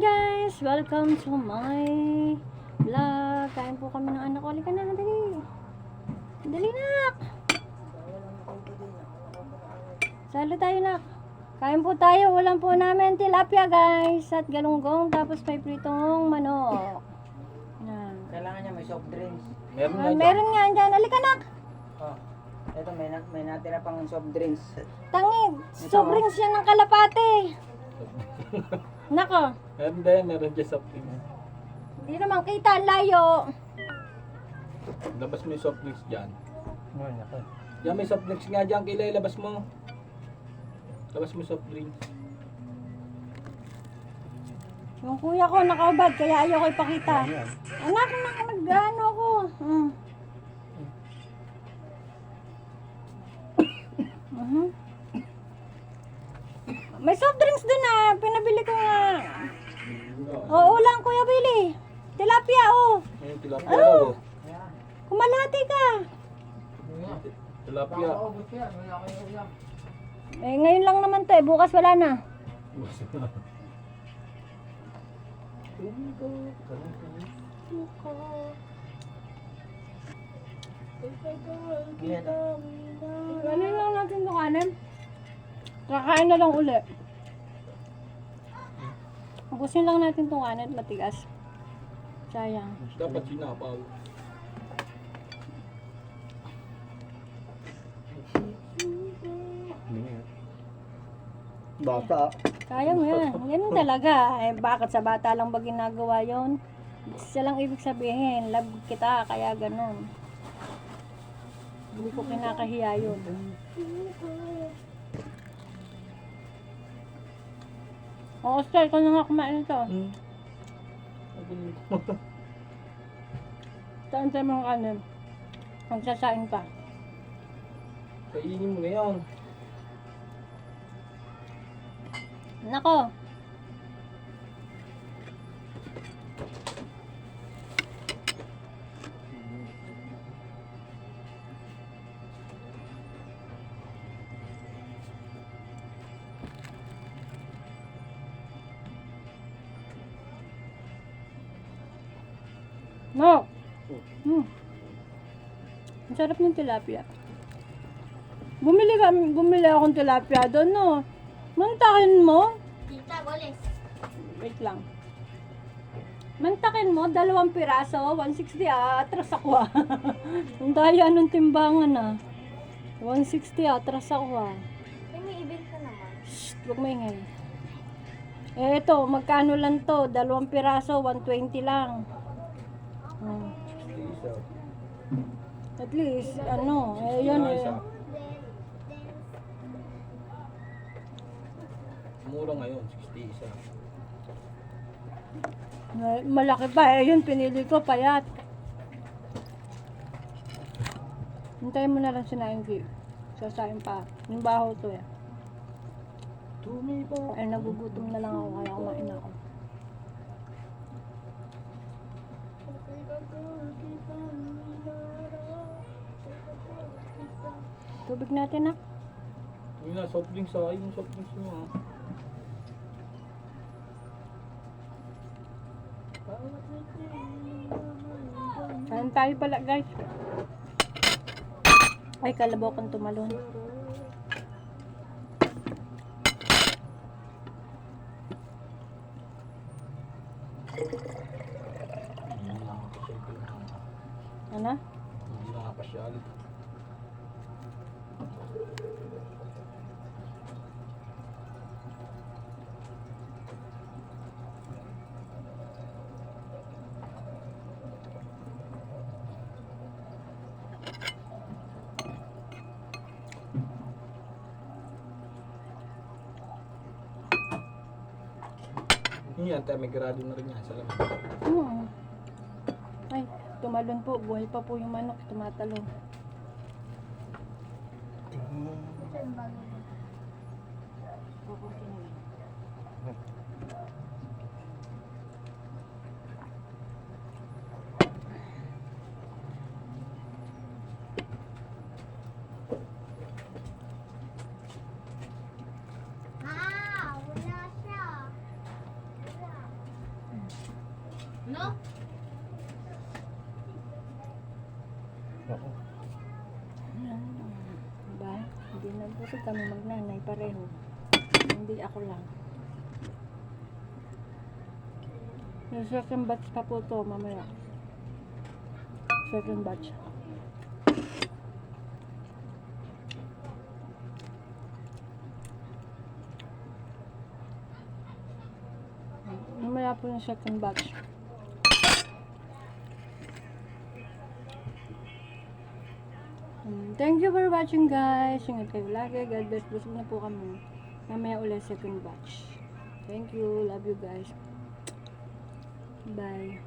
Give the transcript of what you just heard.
guys! Welcome to my vlog. Kain po kami ng anak ko. Halika na, dali. Dali, nak. Salo tayo, nak. Kain po tayo. Ulam po namin tilapia, guys. At galunggong. Tapos may pritong manok. Yan. Kailangan niya may soft drinks. Meron Ah, na meron nga dyan. Halika, nak. Oh. Ito may, na, may natira pang soft drinks. Tangin. Sobrang siya ng kalapate. Nako. Din, meron dyan soft drinks. Hindi naman kita. Ang layo. Labas mo yung soft drinks dyan. Ay, nako. Yan may soft drinks nga dyan, kilay, labas mo. Labas mo soft drinks. Yung kuya ko nakaubad, kaya ayoko ipakita. Anak, anak, nag-ano ako. Mm. Mhm. May soft drinks Oo lang, Kuya Billy. Tilapia, oh. Yung tilapia oh. Kumalati ka. Tilapia. Eh, ngayon lang naman to eh. Bukas wala na. Ano lang natin to kanin? Kakain na lang uli. Ubusin lang natin itong kanin, matigas. Sayang. Dapat sinapaw. Bata. Kaya mo yan. Yan talaga. Eh, bakit sa bata lang ba ginagawa yon? Siya lang ibig sabihin, love kita, kaya ganun. Hindi ko kinakahiya yun. Oo, Star, ikaw na nga kumain ito. Hmm. Saan tayo mga kanin? Magsasain pa. Kainin mo na yan. Nako. No. Hmm. Ang sarap ng tilapia. Bumili kami, bumili akong tilapia doon, no. Mantakin mo? Tita, goles. Wait lang. Mantakin mo, dalawang piraso, 160 ah, atras ako ah. Ang daya ng timbangan ah. 160 atras ako ah. Ay, may event ka naman. Shh, huwag maingay. Eh, ito, magkano lang to? Dalawang piraso, 120 lang. Isa. At least, ano, eh, yun eh. Mura ngayon, 60 isa. Ma- Malaki pa eh, yun, pinili ko, payat. Hintayin mo na lang si Naingi. Sasayin pa. Yung baho to eh. Tumi ba? Ay, nagugutom na lang ako, kaya kumain ako. Tubig natin na. Yun na, soft drinks ah. Yung soft drinks mo ah. Kain tayo pala guys. Ay, kalabaw kang tumalon. Hindi na nakapasyal ko lang. Ano? Hindi na nakapasyal. Yan, tayo may grado na rin yan sa laman. Hmm. Tumalon po. Buhay pa po yung manok. Tumatalon. Saan Wala. No? Diba? Hindi na busog kami magnanay pareho. Hindi ako lang. Yung second batch pa po to mamaya. Second batch. Mamaya po yung second batch. Thank you for watching guys. Ingat kayo lagi. God bless. Busog na po kami. Mamaya ulit second batch. Thank you. Love you guys. Bye.